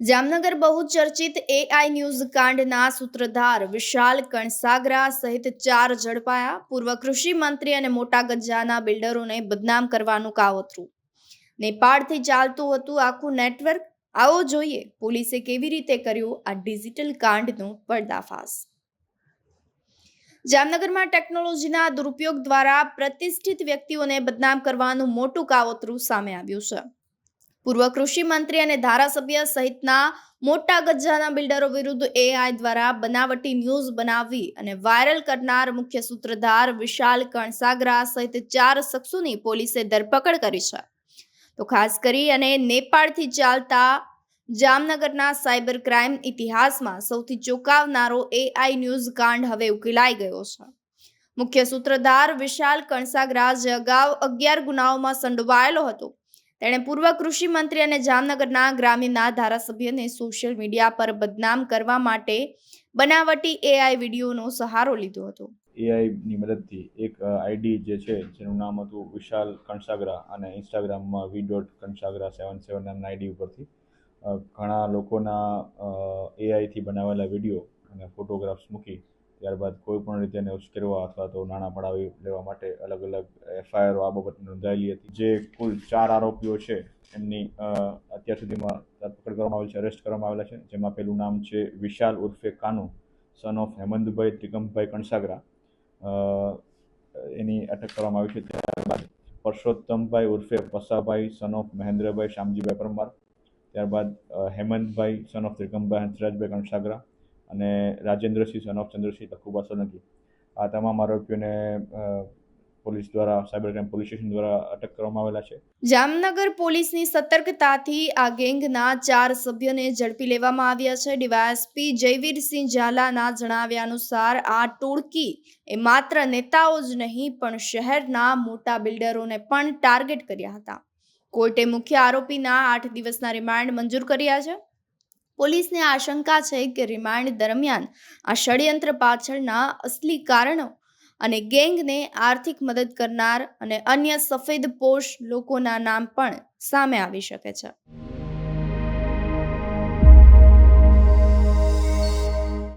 જામનગર બહુચર્ચિત AI news કાંડના સૂત્રધાર વિશાલ કણસાગરા સહિત ચાર ઝડપાયા. પૂર્વ કૃષિ મંત્રી અને મોટા ગજાના બિલ્ડરોને બદનામ કરવાનું કાવતરું. નેપાળથી ચાલતું હતું આખું નેટવર્ક. આવો જોઈએ, પોલીસે કેવી રીતે કર્યું આ ડિજિટલ કાંડનું પર્દાફાશ? જામનગરમાં ટેકનોલોજીના દુરુપયોગ દ્વારા પ્રતિષ્ઠિત વ્યક્તિઓને બદનામ કરવાનું મોટું કાવતરું સામે આવ્યું છે. પૂર્વ કૃષિ મંત્રી અને ધારાસભ્ય સહિતના મોટા ગજાના બિલ્ડરો વિરુદ્ધ એઆઈ દ્વારા બનાવટી ન્યૂઝ બનાવી અને વાયરલ કરનાર મુખ્ય સૂત્રધાર વિશાલ કણસાગરા સહિત ચાર શખ્સોની પોલીસે ધરપકડ કરી છે. તો ખાસ કરી અને નેપાળથી ચાલતા જામનગરના સાયબર ક્રાઇમ ઇતિહાસમાં સૌથી ચોંકાવનારો એઆઈ ન્યૂઝ કાંડ હવે ઉકેલાઈ ગયો છે. મુખ્ય સૂત્રધાર વિશાલ કણસાગરા જે અગાઉ અગિયાર ગુનાઓમાં સંડોવાયેલો હતો. તેણે પૂર્વ કૃષિ મંત્રી અને જામનગરના ગ્રામ્યના ધારાસભ્યને સોશિયલ મીડિયા પર બદનામ કરવા માટે બનાવટી એઆઈ વિડીયોનો સહારો લીધો હતો. એઆઈની મદદથી એક આઈડી જે છે, જેનું નામ હતું વિશાલ કણસાગરા અને ઇન્સ્ટાગ્રામમાં વી ડોટ કણસાગરા સેવન સેવન નામના આઈડી ઉપરથી ઘણા લોકોના એઆઈથી બનાવેલા વીડિયો અને ફોટોગ્રાફ્સ મૂકી ત્યારબાદ કોઈ પણ રીતે એને ઉશ્કેરવા અથવા તો નાણાં પડાવી લેવા માટે અલગ અલગ એફઆઈઆરો આ બાબત નોંધાયેલી હતી. જે કુલ ચાર આરોપીઓ છે, એમની અત્યાર સુધીમાં ધરપકડ કરવામાં આવેલ છે અરેસ્ટ કરવામાં આવેલા છે. જેમાં પેલું નામ છે વિશાલ ઉર્ફે કાનુ સન ઓફ હેમંતભાઈ ત્રિકમભાઈ કણસાગરા. એની અટક કરવામાં આવી છે. ત્યારબાદ પરસોત્તમભાઈ ઉર્ફે પસાભાઈ સન ઓફ મહેન્દ્રભાઈ શ્યામજીભાઈ પરમાર. ત્યારબાદ હેમંતભાઈ સન ઓફ ત્રિકમભાઈ હંસરાજભાઈ કણસાગરા. અને રાજેન્દ્રસિંહ સન ઓફ ચંદ્રસિંહ લખુબા સોલંકી આ તમામ આરોપીઓને પોલીસ દ્વારા, સાયબર ક્રાઇમ પોલીસ સ્ટેશન દ્વારા અટક કરવામાં આવેલા છે. જામનગર પોલીસની સતર્કતાથી આ ગેંગના ચાર સભ્યોને ઝડપી લેવામાં આવ્યા છે. ડીવાયએસપી જયવીરસિંહ ઝાલાના જણાવ્યા અનુસાર, આ ટોળકી એ માત્ર નેતાઓ જ નહીં, પણ શહેરના મોટા બિલ્ડરોને પણ ટાર્ગેટ કર્યા હતા. કોર્ટે મુખ્ય આરોપીના આઠ દિવસના રિમાન્ડ મંજૂર કર્યા છે. પોલીસને આશંકા છે કે રિમાન્ડ દરમિયાન આ ષડયંત્ર પાછળના અસલી કારણો અને ગેંગને આર્થિક મદદ કરનાર અને અન્ય સફેદ પોષ લોકોના નામ પણ સામે આવી શકે છે.